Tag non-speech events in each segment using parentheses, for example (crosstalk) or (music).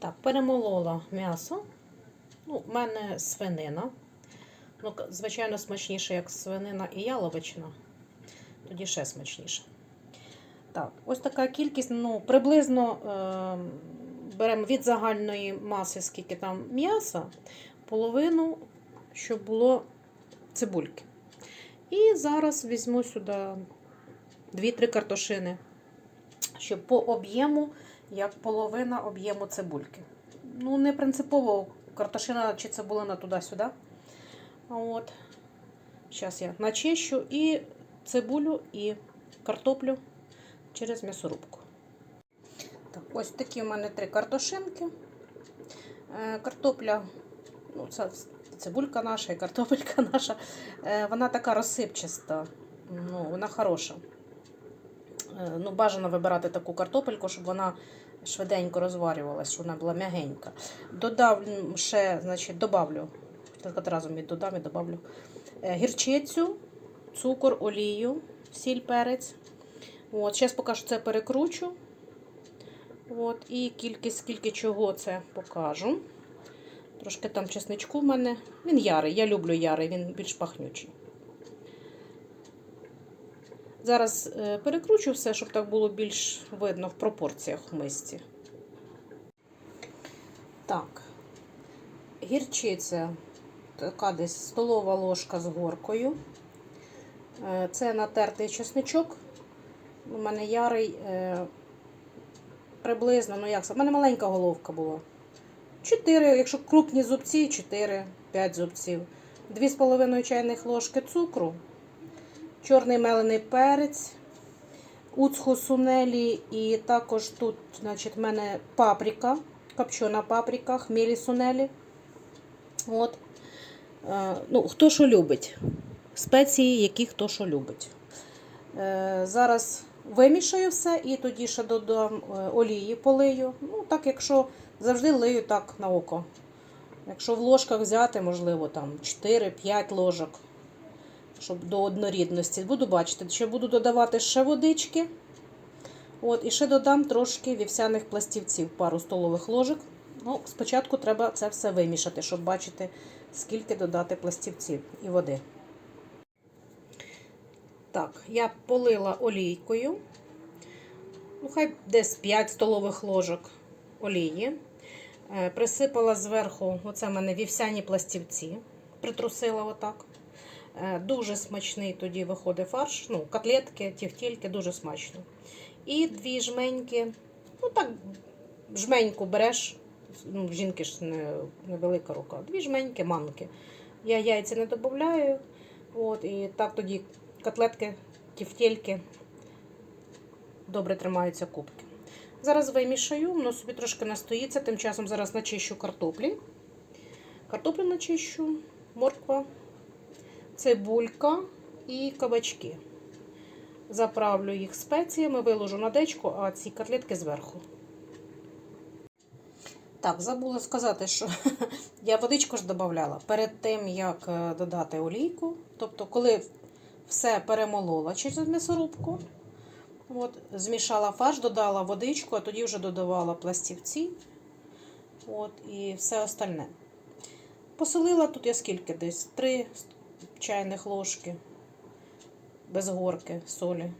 Так, перемолола м'ясо. Ну, в мене свинина. Ну, звичайно, смачніше, як свинина і яловичина. Тоді ще смачніше. Так, ось така кількість, ну, приблизно е, беремо від загальної маси, скільки там м'яса, половину, щоб було цибульки. І зараз візьму сюди 2-3 картошини, щоб по об'єму, як половина об'єму цибульки. Ну, не принципово картошина чи цибулина туди-сюди. От. Зараз я начищу і цибулю, і картоплю через м'ясорубку. Так, ось такі у мене три картошинки. Е, Картопля, ну, це цибулька наша і картопелька (laughs) наша. Е, Вона така розсипчаста, ну, вона хороша. Е, Ну, бажано вибирати таку картопельку, щоб вона швиденько розварювалася, щоб вона була м'ягенька. Додав ще, значить, добавлю, разом і додам і добавлю е, гірчицю, цукор, олію, сіль, перець. От, зараз поки що це перекручу. От, і кількість, скільки чого це покажу. Трошки там чесничку в мене. Він ярий, я люблю ярий, він більш пахнючий. Зараз е, перекручу все, щоб так було більш видно в пропорціях в мисці. Так, гірчиця, така десь столова ложка з горкою. Е, Це натертий чесничок. У мене ярий е, приблизно, ну як це? У мене маленька головка була. 4, якщо крупні зубці, 4-5 зубців. 2,5 чайних ложки цукру, чорний мелений перець, уцху сунелі і також тут, значить, в мене паприка, копчена паприка, хмілі сунелі. От. Е, ну, хто що любить. Спеції, які хто що любить. Е, зараз вимішаю все і тоді ще додам е, олії, полию. Ну, так, якщо завжди лию так на око. Якщо в ложках взяти, можливо, там 4-5 ложок, щоб до однорідності. Буду бачити, ще буду додавати ще водички. От, і ще додам трошки вівсяних пластівців, пару столових ложок. Ну, спочатку треба це все вимішати, щоб бачити, скільки додати пластівців і води. Так, я полила олійкою. Ну, хай десь 5 столових ложок олії. Е, Присипала зверху, оце в мене вівсяні пластівці. Притрусила отак. Е, Дуже смачний тоді виходить фарш. Ну, котлетки, тівтільки, дуже смачно. І дві жменьки. Ну так, жменьку береш. Ну, жінки ж не, невелика рука. Дві жменьки, манки. Я яйця не додаю. От, і так тоді котлетки, тівтільки добре тримаються кубки. Зараз вимішаю, воно собі трошки настоїться. Тим часом зараз начищу картоплі. Картоплю начищу, морква, цибулька і кабачки. Заправлю їх спеціями, виложу на дечку, а ці котлетки зверху. Так, забула сказати, що (laughs) я водичку ж додавала перед тим, як е, додати олійку. Тобто, коли все перемолола через м'ясорубку, от, змішала фарш, додала водичку, а тоді вже додавала пластівці от, і все остальне. Посолила тут я скільки десь? Три чайних ложки без горки, солі.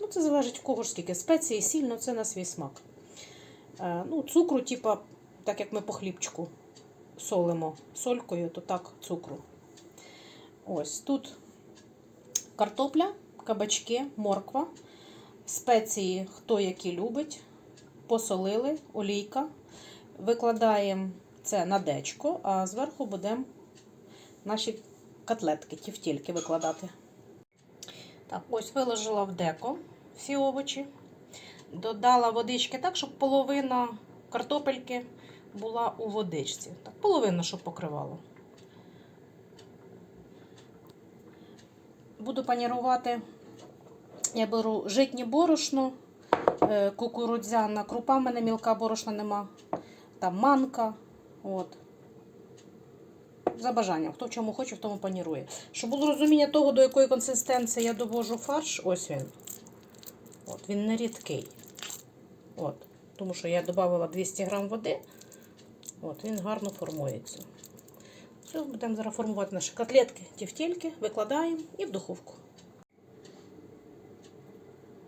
Ну, це залежить в кого ж скільки. Спеції, сіль, ну це на свій смак. Е, ну, цукру, типа, так як ми по хлібчику солимо солькою, то так цукру. Ось тут картопля, кабачки, морква, спеції, хто які любить, посолили, олійка. Викладаємо це на дечко, а зверху будемо наші котлетки, тівтільки викладати. Так, ось виложила в деко всі овочі. Додала водички так, щоб половина картопельки була у водичці. Так, половина, щоб покривало. Буду панірувати. Я беру житнє борошно, е, кукурудзяна крупа, в мене мілка борошна нема. Там манка. От. За бажанням. Хто в чому хоче, в тому панірує. Щоб було розуміння того, до якої консистенції я довожу фарш, ось він. От, Він не рідкий. От. Тому що я додавала 200 грам води. От, він гарно формується. Все, будемо зараз формувати наші котлетки, тівтільки, викладаємо і в духовку.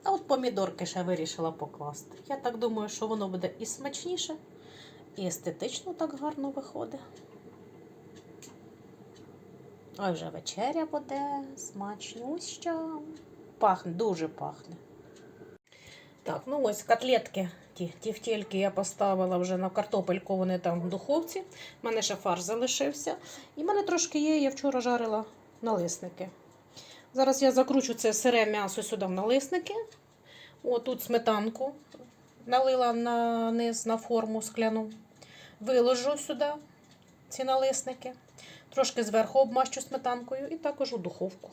А от помідорки ще вирішила покласти. Я так думаю, що воно буде і смачніше, і естетично так гарно виходить. Ой, вже вечеря буде смачнюща. Пахне, дуже пахне. Так, ну ось котлетки, ті тівтільки я поставила вже на картопельку, вони там в духовці. У мене ще фарш залишився. І в мене трошки є, я вчора жарила налисники. Зараз я закручу це сире м'ясо сюди в налисники. О, тут сметанку налила на низ на форму скляну. Виложу сюди ці налисники. Трошки зверху обмащу сметанкою і також у духовку.